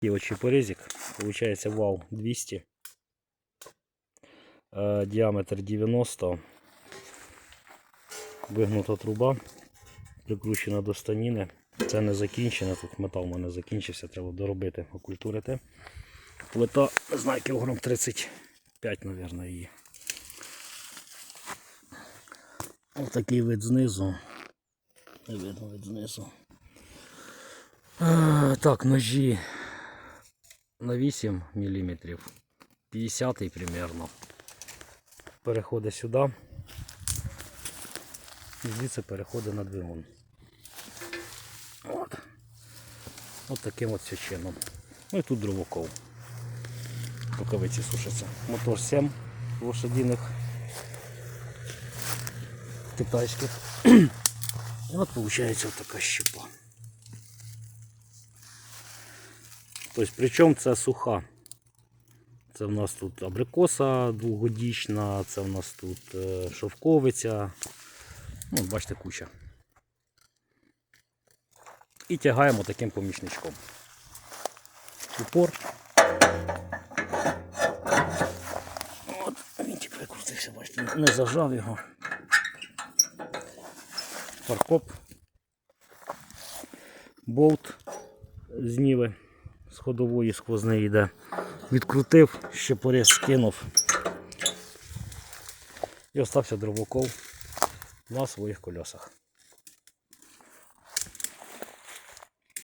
Девочий порезик. Получается вал 200. Э, диаметр 90. Вигнута труба. Прикручена до станіни. Це не закінчено. Тут метал у мене закінчився. Треба доробити, окультурити. Плита, не знаю, кілограм 35, мабуть, її. Ось такий вид знизу. Не видно вид знизу. Е, Так, ножі на 8 мм. 50 примерно. Переходить сюди. І звідси переходить на двигун. От. От таким от чином. Ну і тут дровокол. Рукавиці сушаться. Мотор 7 лошадиних китайських. І от виходить така щепа. Тобто, причому це суха. Це в нас тут абрикоса двогодічна, це в нас тут е, шовковиця. Ну, бачите, куча. І тягаємо таким помічничком. Упор. От, тільки викрутився, бачите, не зажав його. Фаркоп. Болт з ніви з ходової сквозної йде. Відкрутив, ще поріз скинув. І остався дровокол на своїх колесах.